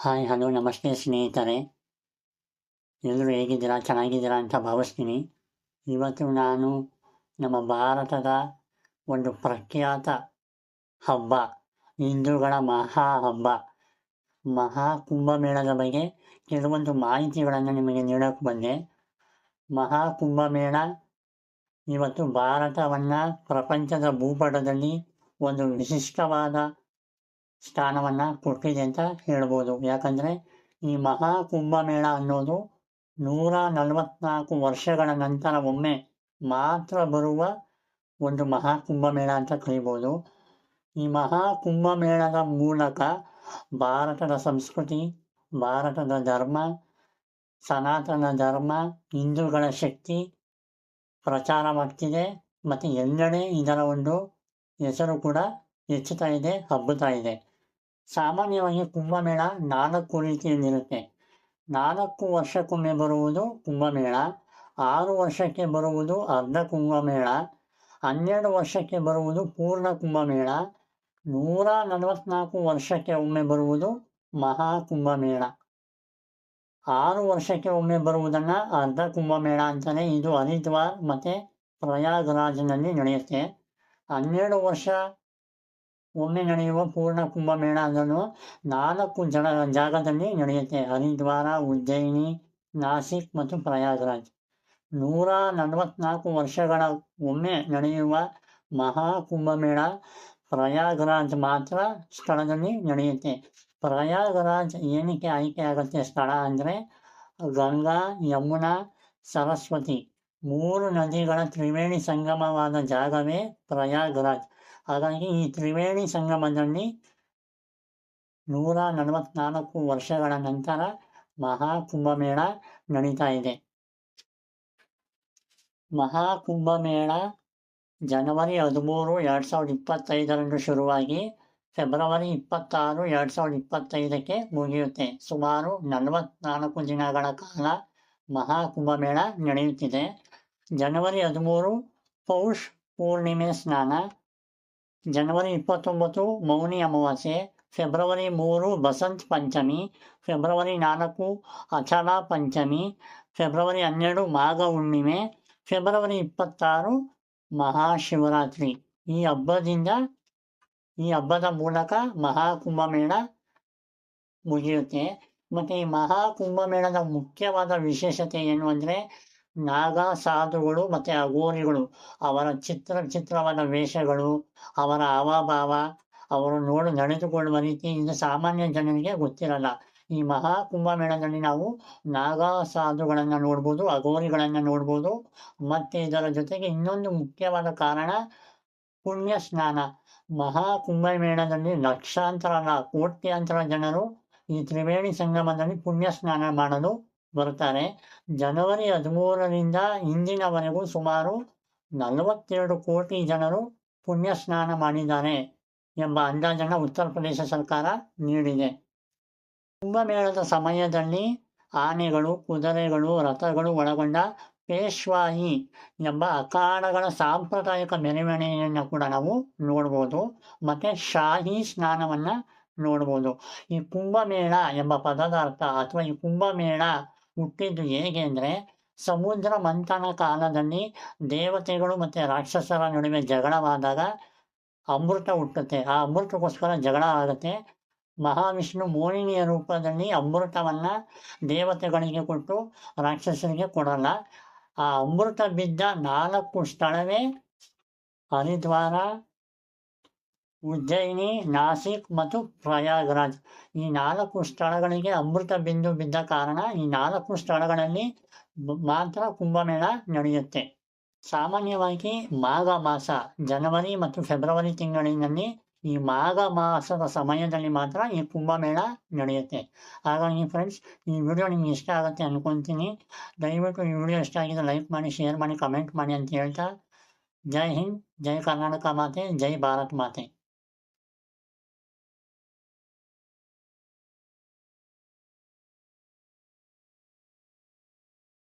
Hi, hello, ನಮಸ್ತೆ ಸ್ನೇಹಿತರೆ. ಎಲ್ಲರೂ ಹೇಗಿದ್ದೀರಾ? ಚೆನ್ನಾಗಿದ್ದೀರಾ ಅಂತ ಭಾವಿಸ್ತೀನಿ. ಇವತ್ತು ನಾನು ನಮ್ಮ ಭಾರತದ ಒಂದು ಪ್ರಖ್ಯಾತ ಹಬ್ಬ, ಹಿಂದೂಗಳ ಮಹಾ ಹಬ್ಬ. ಮಹಾ ಕುಂಭಮೇಳದ ಬಗ್ಗೆ ಕೆಲವೊಂದು ಮಾಹಿತಿಗಳನ್ನು ನಿಮಗೆ ನೀಡೋಕ್ಕೆ ಬಂದೆ. ಮಹಾ ಕುಂಭಮೇಳ ಇವತ್ತು ಭಾರತವನ್ನು ಪ್ರಪಂಚದ ಭೂಪಟದಲ್ಲಿ ಒಂದು ವಿಶಿಷ್ಟವಾದ ಸ್ಥಾನವನ್ನು ಕೊಟ್ಟಿದೆ ಅಂತ ಹೇಳ್ಬೋದು. ಯಾಕಂದರೆ ಈ ಮಹಾ ಕುಂಭಮೇಳ ಅನ್ನೋದು ನೂರ ನಲವತ್ನಾಲ್ಕು ವರ್ಷಗಳ ನಂತರ ಒಮ್ಮೆ ಮಾತ್ರ ಬರುವ ಒಂದು ಮಹಾ ಕುಂಭಮೇಳ ಅಂತ ಕರಿಬೋದು. ಈ ಮಹಾ ಕುಂಭಮೇಳದ ಮೂಲಕ ಭಾರತದ ಸಂಸ್ಕೃತಿ, ಭಾರತದ ಧರ್ಮ, ಸನಾತನ ಧರ್ಮ, ಹಿಂದೂಗಳ ಶಕ್ತಿ ಪ್ರಚಾರವಾಗ್ತಿದೆ ಮತ್ತು ಎಲ್ಲೆಡೆ ಇದರ ಒಂದು ಹೆಸರು ಕೂಡ ಹೆಚ್ಚುತ್ತಾ ಇದೆ, ಹಬ್ಬುತ್ತಾ ಇದೆ. ಸಾಮಾನ್ಯವಾಗಿ ಕುಂಭಮೇಳ ನಾಲ್ಕು ರೀತಿಯಲ್ಲಿರುತ್ತೆ ನಾಲ್ಕು ವರ್ಷಕ್ಕೊಮ್ಮೆ ಬರುವುದು ಕುಂಭಮೇಳ, ಆರು ವರ್ಷಕ್ಕೆ ಬರುವುದು ಅರ್ಧ ಕುಂಭಮೇಳ, ಹನ್ನೆರಡು ವರ್ಷಕ್ಕೆ ಬರುವುದು ಪೂರ್ಣ ಕುಂಭಮೇಳ, ನೂರ ನಲವತ್ನಾಲ್ಕು ವರ್ಷಕ್ಕೆ ಒಮ್ಮೆ ಬರುವುದು ಮಹಾ ಕುಂಭಮೇಳ. ಆರು ವರ್ಷಕ್ಕೆ ಒಮ್ಮೆ ಬರುವುದನ್ನು ಅರ್ಧ ಕುಂಭಮೇಳ ಅಂತಲೇ ಇದು ಹರಿದ್ವಾರ್ ಮತ್ತು ಪ್ರಯಾಗ್ರಾಜ್ನಲ್ಲಿ ನಡೆಯುತ್ತೆ. ಹನ್ನೆರಡು ವರ್ಷ ಒಮ್ಮೆ ನಡೆಯುವ ಪೂರ್ಣ ಕುಂಭಮೇಳ ಅದನ್ನು ನಾಲ್ಕು ಜನ ಜಾಗದಲ್ಲಿ ನಡೆಯುತ್ತೆ. ಹರಿದ್ವಾರ, ಉಜ್ಜಯಿನಿ, ನಾಸಿಕ್ ಮತ್ತು ಪ್ರಯಾಗ್ರಾಜ್. ನೂರ ನಲವತ್ನಾಲ್ಕು ವರ್ಷಗಳ ಒಮ್ಮೆ ನಡೆಯುವ ಮಹಾ ಕುಂಭಮೇಳ ಪ್ರಯಾಗ್ರಾಜ್ ಮಾತ್ರ ಸ್ಥಳದಲ್ಲಿ ನಡೆಯುತ್ತೆ. ಪ್ರಯಾಗ್ರಾಜ್ ಏನಕ್ಕೆ ಆಯ್ಕೆ ಆಗುತ್ತೆ ಸ್ಥಳ ಅಂದರೆ ಗಂಗಾ, ಯಮುನಾ, ಸರಸ್ವತಿ. ಮೂರು ನದಿಗಳ ತ್ರಿವೇಣಿ ಸಂಗಮವಾದ ಜಾಗವೇ ಪ್ರಯಾಗ್ರಾಜ್. ಹಾಗಾಗಿ ಈ ತ್ರಿವೇಣಿ ಸಂಗಮದಲ್ಲಿ ನೂರ ನಲವತ್ನಾಲ್ಕು ವರ್ಷಗಳ ನಂತರ ಮಹಾ ಕುಂಭಮೇಳ ನಡೀತಾ ಇದೆ. ಮಹಾ ಕುಂಭಮೇಳ ಜನವರಿ ಹದಿಮೂರು ಎರಡು ಸಾವಿರದ ಇಪ್ಪತ್ತೈದರಂದು ಶುರುವಾಗಿ ಫೆಬ್ರವರಿ ಇಪ್ಪತ್ತಾರು ಎರಡು ಸಾವಿರದ ಇಪ್ಪತ್ತೈದಕ್ಕೆ ಮುಗಿಯುತ್ತೆ. ಸುಮಾರು ನಲವತ್ನಾಲ್ಕು ದಿನಗಳ ಕಾಲ ಮಹಾ ಕುಂಭಮೇಳ ನಡೆಯುತ್ತಿದೆ. ಜನವರಿ ಹದಿಮೂರು ಪೌಷ್ ಪೂರ್ಣಿಮೆ ಸ್ನಾನ ಜನವರಿ ಇಪ್ಪತ್ತೊಂಬತ್ತು, ಮೌನಿ ಅಮಾವಾಸ್ಯೆ, ಫೆಬ್ರವರಿ ಮೂರು, ಬಸಂತ್ ಪಂಚಮಿ, ಫೆಬ್ರವರಿ ನಾಲ್ಕು, ಅಚಲ ಪಂಚಮಿ, ಫೆಬ್ರವರಿ ಹನ್ನೆರಡು, ಮಾಘ ಹುಣ್ಣಿಮೆ, ಫೆಬ್ರವರಿ ಇಪ್ಪತ್ತಾರು, ಮಹಾಶಿವರಾತ್ರಿ. ಈ ಹಬ್ಬದಿಂದ, ಈ ಹಬ್ಬದ ಮೂಲಕ ಮಹಾಕುಂಭಮೇಳ ಮುಗಿಯುತ್ತೆ. ಮತ್ತು ಈ ಮಹಾಕುಂಭಮೇಳದ ಮುಖ್ಯವಾದ ವಿಶೇಷತೆ ಏನು ಅಂದರೆ ನಾಗ ಸಾಧುಗಳು ಮತ್ತು ಅಘೋರಿಗಳು. ಅವರ ಚಿತ್ರ ಚಿತ್ರವಾದ ವೇಷಗಳು ಅವರ ಹಾವಭಾವ ಅವರು ನೋಡು ನಡೆದುಕೊಳ್ಳುವ ರೀತಿ ಇದು ಸಾಮಾನ್ಯ ಜನರಿಗೆ ಗೊತ್ತಿರಲ್ಲ. ಈ ಮಹಾ ಕುಂಭಮೇಳದಲ್ಲಿ ನಾವು ನಾಗ ಸಾಧುಗಳನ್ನು ನೋಡ್ಬೋದು, ಅಘೋರಿಗಳನ್ನು ನೋಡ್ಬೋದು. ಮತ್ತು ಇದರ ಜೊತೆಗೆ ಇನ್ನೊಂದು ಮುಖ್ಯವಾದ ಕಾರಣ ಪುಣ್ಯ ಸ್ನಾನ. ಮಹಾ ಕುಂಭಮೇಳದಲ್ಲಿ ಲಕ್ಷಾಂತರ ಕೋಟ್ಯಾಂತರ ಜನರು ಈ ತ್ರಿವೇಣಿ ಸಂಗಮದಲ್ಲಿ ಪುಣ್ಯ ಸ್ನಾನ ಮಾಡಲು ಬರ್ತಾರೆ ಜನವರಿ ಹದಿಮೂರರಿಂದ ಇಂದಿನವರೆಗೂ ಸುಮಾರು ನಲವತ್ತೆರಡು ಕೋಟಿ ಜನರು ಪುಣ್ಯ ಸ್ನಾನ ಮಾಡಿದ್ದಾರೆ ಎಂಬ ಅಂದಾಜನ್ನು ಉತ್ತರ ಪ್ರದೇಶ ಸರ್ಕಾರ ನೀಡಿದೆ. ಕುಂಭಮೇಳದ ಸಮಯದಲ್ಲಿ ಆನೆಗಳು, ಕುದುರೆಗಳು, ರಥಗಳು ಒಳಗೊಂಡ ಪೇಶ್ವಾಯಿ ಎಂಬ ಅಖಾಡಗಳ ಸಾಂಪ್ರದಾಯಿಕ ಮೆರವಣಿಗೆಯನ್ನು ಕೂಡ ನಾವು ನೋಡ್ಬೋದು. ಮತ್ತು ಶಾಹಿ ಸ್ನಾನವನ್ನು ನೋಡ್ಬೋದು. ಈ ಕುಂಭಮೇಳ ಎಂಬ ಪದದ ಅರ್ಥ ಅಥವಾ ಈ ಕುಂಭಮೇಳ ಹುಟ್ಟಿದ್ದು ಹೇಗೆ ಅಂದರೆ, ಸಮುದ್ರ ಮಂಥನ ಕಾಲದಲ್ಲಿ ದೇವತೆಗಳು ಮತ್ತು ರಾಕ್ಷಸರ ನಡುವೆ ಜಗಳವಾದಾಗ ಅಮೃತ ಹುಟ್ಟುತ್ತೆ. ಆ ಅಮೃತಕ್ಕೋಸ್ಕರ ಜಗಳ ಆಗುತ್ತೆ. ಮಹಾವಿಷ್ಣು ಮೋಹಿನಿಯ ರೂಪದಲ್ಲಿ ಅಮೃತವನ್ನು ದೇವತೆಗಳಿಗೆ ಕೊಟ್ಟು ರಾಕ್ಷಸರಿಗೆ ಕೊಡಲ್ಲ. ಆ ಅಮೃತ ಬಿದ್ದ ನಾಲ್ಕು ಸ್ಥಳವೇ ಹರಿದ್ವಾರ ಉಜ್ಜಯಿನಿ, ನಾಸಿಕ್ ಮತ್ತು ಪ್ರಯಾಗ್ರಾಜ್. ಈ ನಾಲ್ಕು ಸ್ಥಳಗಳಿಗೆ ಅಮೃತ ಬಿಂದು ಬಿದ್ದ ಕಾರಣ ಈ ನಾಲ್ಕು ಸ್ಥಳಗಳಲ್ಲಿ ಮಾತ್ರ ಕುಂಭಮೇಳ ನಡೆಯುತ್ತೆ. ಸಾಮಾನ್ಯವಾಗಿ ಮಾಘ ಮಾಸ, ಜನವರಿ ಮತ್ತು ಫೆಬ್ರವರಿ ತಿಂಗಳಿನಲ್ಲಿ ಈ ಮಾಘ ಮಾಸದ ಸಮಯದಲ್ಲಿ ಮಾತ್ರ ಈ ಕುಂಭಮೇಳ ನಡೆಯುತ್ತೆ. ಹಾಗಾಗಿ ಫ್ರೆಂಡ್ಸ್, ಈ ವಿಡಿಯೋ ನಿಮ್ಗೆ ಇಷ್ಟ ಆಗುತ್ತೆ ಅನ್ಕೊತೀನಿ. ದಯವಿಟ್ಟು ಈ ವಿಡಿಯೋ ಇಷ್ಟ ಆಗಿದೆ ಲೈಕ್ ಮಾಡಿ, ಶೇರ್ ಮಾಡಿ, ಕಮೆಂಟ್ ಮಾಡಿ ಅಂತ ಹೇಳ್ತಾ, ಜೈ ಹಿಂದ್, ಜೈ ಕರ್ನಾಟಕ ಮಾತೆ, ಜೈ ಭಾರತ್ ಮಾತೆ.